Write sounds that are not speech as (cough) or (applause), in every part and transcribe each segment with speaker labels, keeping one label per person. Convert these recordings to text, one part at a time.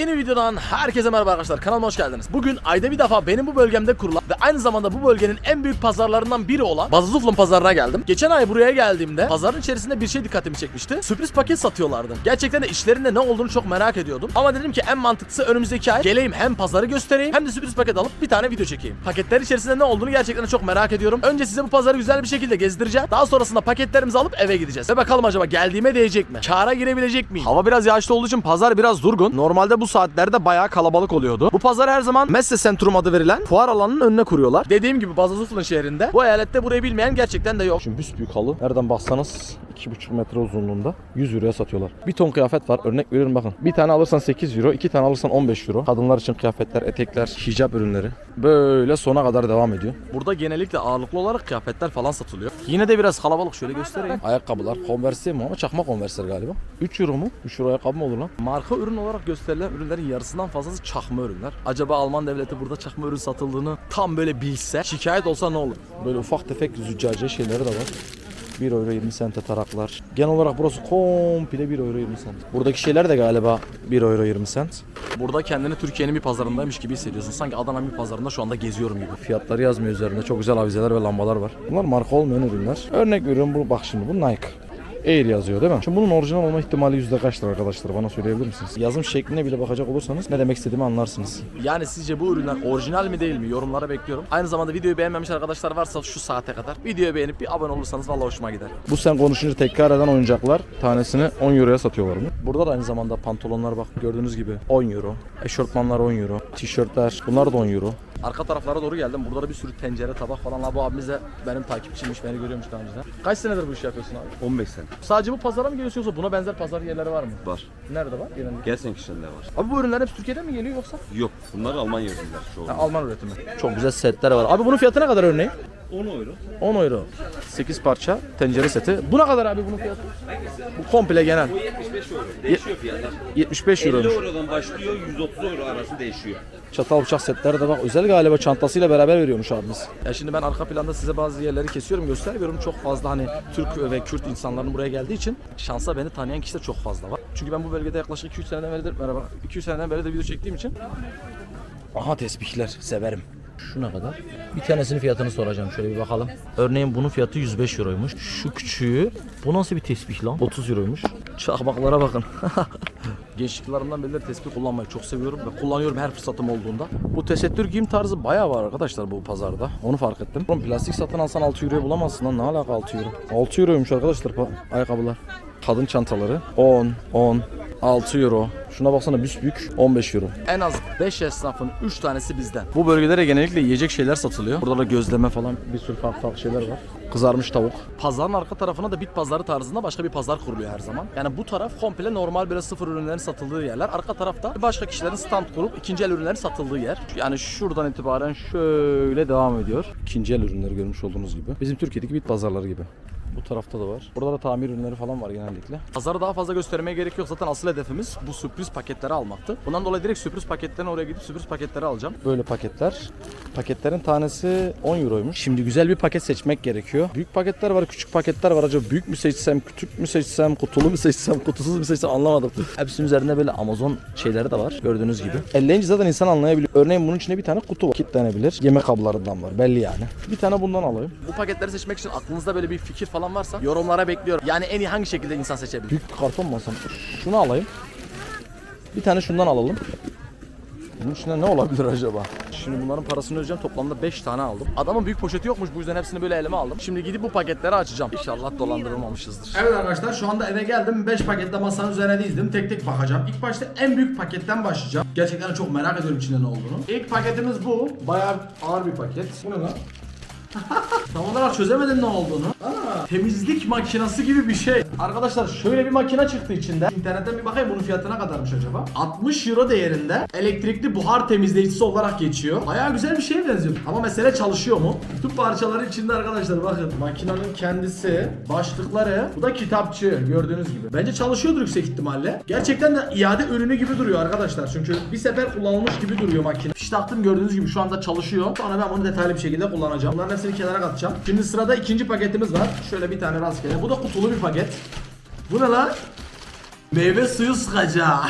Speaker 1: Yeni videodan herkese merhaba arkadaşlar. Kanalıma hoş geldiniz. Bugün ayda bir defa benim bu bölgemde kurulan ve aynı zamanda bu bölgenin en büyük pazarlarından biri olan Bazazuflun pazarına geldim. Geçen ay buraya geldiğimde pazarın içerisinde bir şey dikkatimi çekmişti. Sürpriz paket satıyorlardı. Gerçekten de işlerinde ne olduğunu çok merak ediyordum. Ama dedim ki en mantıklısı önümüzdeki ay geleyim hem pazarı göstereyim hem de sürpriz paket alıp bir tane video çekeyim. Paketler içerisinde ne olduğunu gerçekten çok merak ediyorum. Önce size bu pazarı güzel bir şekilde gezdireceğim. Daha sonrasında paketlerimizi alıp eve gideceğiz. Ve bakalım acaba geldiğime değecek mi? Kâra girebilecek miyim? Hava biraz yağışlı olduğu için pazar biraz durgun. Normalde bu saatlerde bayağı kalabalık oluyordu. Bu pazar her zaman Messe Centrum adı verilen fuar alanının önüne kuruyorlar. Dediğim gibi Bazazuflun şehrinde. Bu eyalette burayı bilmeyen gerçekten de yok. Şimdi büyük halı. Nereden baksanız 2,5 metre uzunluğunda 100 euroya satıyorlar. Bir ton kıyafet var. Örnek veriyorum bakın. Bir tane alırsan 8 euro, iki tane alırsan 15 euro. Kadınlar için kıyafetler, etekler, hicap ürünleri. Böyle sona kadar devam ediyor. Burada genellikle ağırlıklı olarak kıyafetler falan satılıyor. Yine de biraz kalabalık şöyle göstereyim. Ayakkabılar, Converse mi ama çakma Converse'ler galiba. 3 euro mu? 3 euro ayakkabı mı olur lan? Marka ürün olarak gösterilen ürünlerin yarısından fazlası çakma ürünler. Acaba Alman devleti burada çakma ürün satıldığını tam böyle bilse şikayet olsa ne olur? Böyle ufak tefek züccaciye şeyleri de var. 1 euro 20 sente taraklar. Genel olarak burası komple 1 euro 20 sent. Buradaki şeyler de galiba 1 euro 20 sent. Burada kendini Türkiye'nin bir pazarındaymış gibi hissediyorsun. Sanki Adana'nın bir pazarında şu anda geziyorum gibi. Fiyatları yazmıyor üzerinde. Çok güzel avizeler ve lambalar var. Bunlar marka olmayan ürünler. Örnek veriyorum bu bak şimdi bu Nike. Air yazıyor değil mi? Şimdi bunun orijinal olma ihtimali yüzde kaçtır arkadaşlar? Bana söyleyebilir misiniz? Yazım şekline bile bakacak olursanız ne demek istediğimi anlarsınız. Yani sizce bu ürünler orijinal mi değil mi? Yorumlara bekliyorum. Aynı zamanda videoyu beğenmemiş arkadaşlar varsa şu saate kadar videoyu beğenip bir abone olursanız vallahi hoşuma gider. Bu sen konuşunca tekrar eden oyuncaklar tanesini 10 euroya satıyorlar mı? Burada da aynı zamanda pantolonlar bak gördüğünüz gibi 10 euro. Eşortmanlar 10 euro. Tişörtler bunlar da 10 euro. Arka taraflara doğru geldim. Burada da bir sürü tencere, tabak falan. La bu abimiz de benim takipçiymiş. Beni görüyormuş daha önceden. Kaç senedir bu işi yapıyorsun abi?
Speaker 2: 15 sene
Speaker 1: Sadece bu pazara mı geliyorsun yoksa buna benzer pazar yerleri var mı?
Speaker 2: var.
Speaker 1: Nerede var? Genellikle.
Speaker 2: Gelsenkirchen'de var.
Speaker 1: Abi bu ürünler hep Türkiye'den mi geliyor yoksa?
Speaker 2: Yok. Bunlar Almanya ürünler çoğu.
Speaker 1: Ha, Alman üretimi. Çok güzel setler var. Abi bunun fiyatı ne kadar örneğin?
Speaker 2: 10 euro.
Speaker 1: 10 euro. 8 parça tencere seti. Bu ne kadar abi bunun fiyatı? Bu komple genel.
Speaker 2: 75 euro. Değişiyor fiyatlar.
Speaker 1: 75
Speaker 2: 50
Speaker 1: euro.
Speaker 2: eurodan başlıyor 130 euro arası değişiyor.
Speaker 1: Çatal bıçak setleri de bak özel galiba çantasıyla beraber veriyormuş abimiz. Ya şimdi ben arka planda size bazı yerleri kesiyorum göstermiyorum. Çok fazla hani Türk ve Kürt insanların buraya geldiği için şansa beni tanıyan kişiler çok fazla var. Çünkü ben bu bölgede yaklaşık 2-3 seneden beridir merhaba 2-3 seneden beri de video çektiğim için Aha tesbihler severim. Şu ne kadar? Bir tanesinin fiyatını soracağım şöyle bir bakalım. Örneğin bunun fiyatı 105 euroymuş. Şu küçüğü bu nasıl bir tesbih lan? 30 euroymuş. Çakmaklara bakın. (laughs) Gençliklerimden beri de tesbih kullanmayı çok seviyorum ve kullanıyorum her fırsatım olduğunda. Bu tesettür giyim tarzı bayağı var arkadaşlar bu pazarda. Onu fark ettim. Oğlum plastik satın alsan 6 euroya bulamazsın lan. Ne alaka 6 euro? 6 euroymuş arkadaşlar ayakkabılar. Kadın çantaları 10, 10, 6 euro. Şuna baksana büyük 15 euro. En az 5 esnafın 3 tanesi bizden. Bu bölgelere genellikle yiyecek şeyler satılıyor. Burada da gözleme falan bir sürü farklı farklı şeyler var. Kızarmış tavuk. Pazarın arka tarafına da bit pazarı tarzında başka bir pazar kuruluyor her zaman. Yani bu taraf komple normal böyle sıfır ürünlerin satıldığı yerler. Arka tarafta başka kişilerin stand kurup ikinci el ürünlerin satıldığı yer. Yani şuradan itibaren şöyle devam ediyor. İkinci el ürünleri görmüş olduğunuz gibi. Bizim Türkiye'deki bit pazarları gibi. Bu tarafta da var. Burada da tamir ürünleri falan var genellikle. Pazarı daha fazla göstermeye gerek yok. Zaten asıl hedefimiz bu sürpriz paketleri almaktı. Bundan dolayı direkt sürpriz paketlerine oraya gidip sürpriz paketleri alacağım. Böyle paketler. Paketlerin tanesi 10 euroymuş. Şimdi güzel bir paket seçmek gerekiyor. Büyük paketler var, küçük paketler var. Acaba büyük mü seçsem, küçük mü seçsem, kutulu mu seçsem, kutusuz mu seçsem anlamadım. Hepsinin üzerinde böyle Amazon şeyleri de var. Gördüğünüz gibi. Elleyince zaten insan anlayabiliyor. Örneğin bunun içinde bir tane kutu var. Kitlenebilir. Yemek kablarından var. Belli yani. Bir tane bundan alayım. Bu paketleri seçmek için aklınızda böyle bir fikir falan varsa yorumlara bekliyorum. Yani en iyi hangi şekilde insan seçebilir? Büyük karton mu alsam? Şunu alayım. Bir tane şundan alalım. Bunun içinde ne olabilir acaba? Şimdi bunların parasını ödeyeceğim. Toplamda 5 tane aldım. Adamın büyük poşeti yokmuş. Bu yüzden hepsini böyle elime aldım. Şimdi gidip bu paketleri açacağım. İnşallah dolandırılmamışızdır. Evet arkadaşlar şu anda eve geldim. 5 paketle masanın üzerine dizdim. Tek tek bakacağım. İlk başta en büyük paketten başlayacağım. Gerçekten çok merak ediyorum içinde ne olduğunu. İlk paketimiz bu. Bayağı ağır bir paket. Bu ne lan? Tam olarak çözemedim ne olduğunu. Aa, temizlik makinesi gibi bir şey. Arkadaşlar şöyle bir makine çıktı içinde. İnternetten bir bakayım bunun fiyatı ne kadarmış acaba? 60 euro değerinde elektrikli buhar temizleyicisi olarak geçiyor. Bayağı güzel bir şeye benziyor. Ama mesele çalışıyor mu? Tüm parçaları içinde arkadaşlar bakın. Makinenin kendisi, başlıkları, bu da kitapçı gördüğünüz gibi. Bence çalışıyordur yüksek ihtimalle. Gerçekten de iade ürünü gibi duruyor arkadaşlar. Çünkü bir sefer kullanılmış gibi duruyor makine. Fiş taktım gördüğünüz gibi şu anda çalışıyor. Sonra ben bunu detaylı bir şekilde kullanacağım. Bunların hepsini kenara katacağım. Şimdi sırada ikinci paketimiz var. Şöyle bir tane rastgele. Bu da kutulu bir paket. Bu ne lan? Meyve suyu sıkacağı.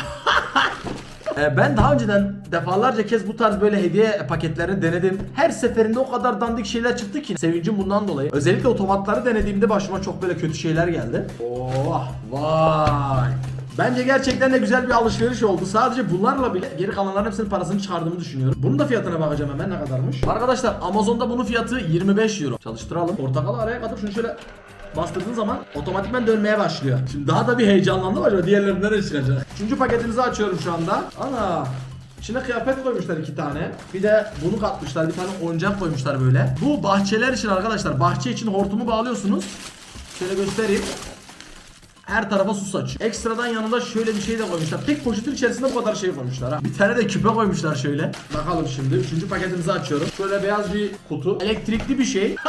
Speaker 1: Ee, (laughs) ben daha önceden defalarca kez bu tarz böyle hediye paketlerini denedim. Her seferinde o kadar dandik şeyler çıktı ki sevincim bundan dolayı. Özellikle otomatları denediğimde başıma çok böyle kötü şeyler geldi. Oh vay. Bence gerçekten de güzel bir alışveriş oldu. Sadece bunlarla bile geri kalanların hepsinin parasını çıkardığımı düşünüyorum. Bunun da fiyatına bakacağım hemen ne kadarmış. Arkadaşlar Amazon'da bunun fiyatı 25 euro. Çalıştıralım. Portakalı araya katıp şunu şöyle bastırdığın zaman otomatikman dönmeye başlıyor. Şimdi daha da bir heyecanlandım acaba diğerleri nereye çıkacak? Üçüncü paketimizi açıyorum şu anda. Ana İçine kıyafet koymuşlar iki tane. Bir de bunu katmışlar. Bir tane oyuncak koymuşlar böyle. Bu bahçeler için arkadaşlar. Bahçe için hortumu bağlıyorsunuz. Şöyle göstereyim. Her tarafa su saçıyor. Ekstradan yanında şöyle bir şey de koymuşlar. Tek poşetin içerisinde bu kadar şey koymuşlar ha. Bir tane de küpe koymuşlar şöyle. Bakalım şimdi. Üçüncü paketimizi açıyorum. Şöyle beyaz bir kutu. Elektrikli bir şey. (laughs)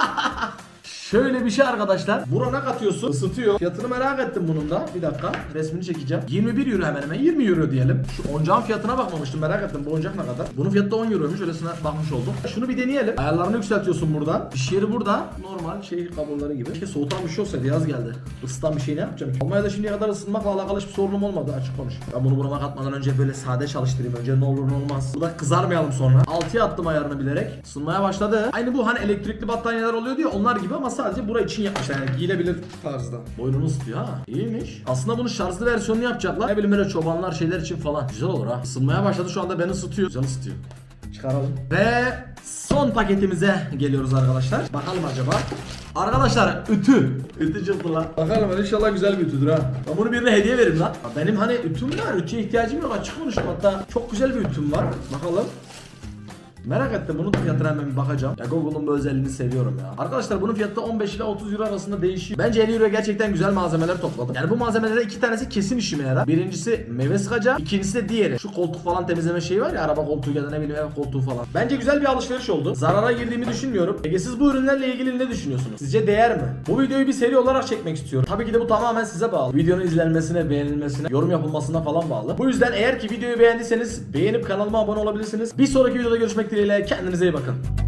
Speaker 1: Şöyle bir şey arkadaşlar. Burana katıyorsun. ısıtıyor. Fiyatını merak ettim bunun da. Bir dakika. Resmini çekeceğim. 21 euro hemen hemen. 20 euro diyelim. Şu oyuncağın fiyatına bakmamıştım. Merak ettim. Bu oyuncak ne kadar? Bunun fiyatı da 10 euroymuş. Öylesine bakmış oldum. Şunu bir deneyelim. Ayarlarını yükseltiyorsun buradan. İş yeri burada. Normal şey kabloları gibi. Keşke soğutan bir şey olsaydı. Yaz geldi. Isıtan bir şey ne yapacağım? Almanya'da şimdiye kadar ısınmakla alakalı hiçbir sorunum olmadı. Açık konuş. Ben bunu burama katmadan önce böyle sade çalıştırayım. Önce ne olur ne olmaz. Burada kızarmayalım sonra. 6'ya attım ayarını bilerek. Isınmaya başladı. Aynı bu hani elektrikli battaniyeler oluyor diyor. Onlar gibi ama sadece bura için yapmışlar. Yani giyilebilir tarzda. Boynunu ısıtıyor ha. İyiymiş. Aslında bunun şarjlı versiyonunu yapacaklar. Ne bileyim böyle çobanlar şeyler için falan. Güzel olur ha. Isınmaya başladı şu anda beni ısıtıyor. Güzel ısıtıyor. Çıkaralım. Ve son paketimize geliyoruz arkadaşlar. Bakalım acaba. Arkadaşlar ütü. Ütü çıktı lan. Bakalım inşallah güzel bir ütüdür ha. Ben bunu birine hediye veririm lan. Benim hani ütüm var. Ütüye ihtiyacım yok. Açık konuştum. Hatta çok güzel bir ütüm var. Bakalım. Merak ettim bunun fiyatına hemen bir bakacağım. Ya Google'un bu özelliğini seviyorum ya. Arkadaşlar bunun fiyatı da 15 ile 30 euro arasında değişiyor. Bence 50 euroya gerçekten güzel malzemeler topladım. Yani bu malzemelere iki tanesi kesin işime yarar. Birincisi meyve sıkacağı, ikincisi de diğeri. Şu koltuk falan temizleme şeyi var ya araba koltuğu ya da ne bileyim ev koltuğu falan. Bence güzel bir alışveriş oldu. Zarara girdiğimi düşünmüyorum. Peki siz bu ürünlerle ilgili ne düşünüyorsunuz? Sizce değer mi? Bu videoyu bir seri olarak çekmek istiyorum. Tabii ki de bu tamamen size bağlı. Videonun izlenmesine, beğenilmesine, yorum yapılmasına falan bağlı. Bu yüzden eğer ki videoyu beğendiyseniz beğenip kanalıma abone olabilirsiniz. Bir sonraki videoda görüşmek dileğiyle kendinize iyi bakın.